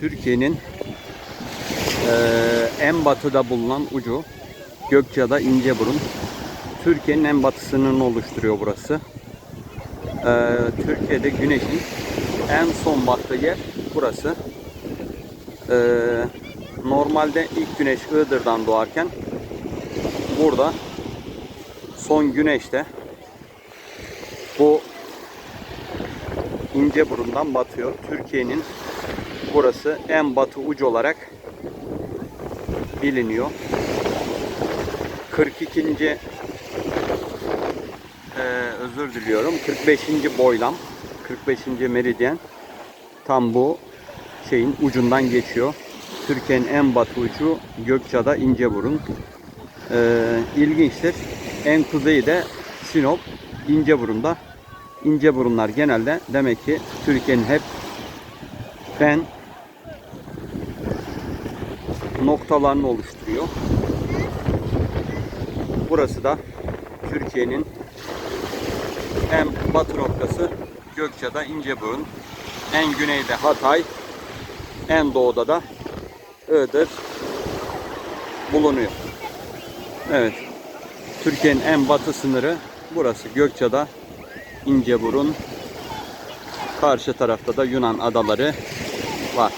Türkiye'nin eee, en batıda bulunan ucu Gökçeada İnceburun. Türkiye'nin en batı sınırını oluşturuyor burası. Eee, Türkiye'de güneşin en son battığı yer burası. Eee, normalde ilk güneş Iğdır'dan doğarken burada son güneşte bu İnceburun'dan batıyor. Türkiye'nin burası en batı ucu olarak biliniyor. 42. eee, özür diliyorum. 45. boylam, 45. meridyen tam bu şeyin ucundan geçiyor. Türkiye'nin en batı ucu Gökçeada İnceburun. Eee ilginçtir. En kuzeyi de Sinop İnceburun'da. İnceburunlar genelde demek ki Türkiye'nin hep ben noktalarını oluşturuyor. Burası da Türkiye'nin en batı noktası Gökçeada İnceburun. En güneyde Hatay, en doğuda da Iğdır bulunuyor. Evet. Türkiye'nin en batı sınırı burası Gökçeada İnceburun. Karşı tarafta da Yunan adaları var.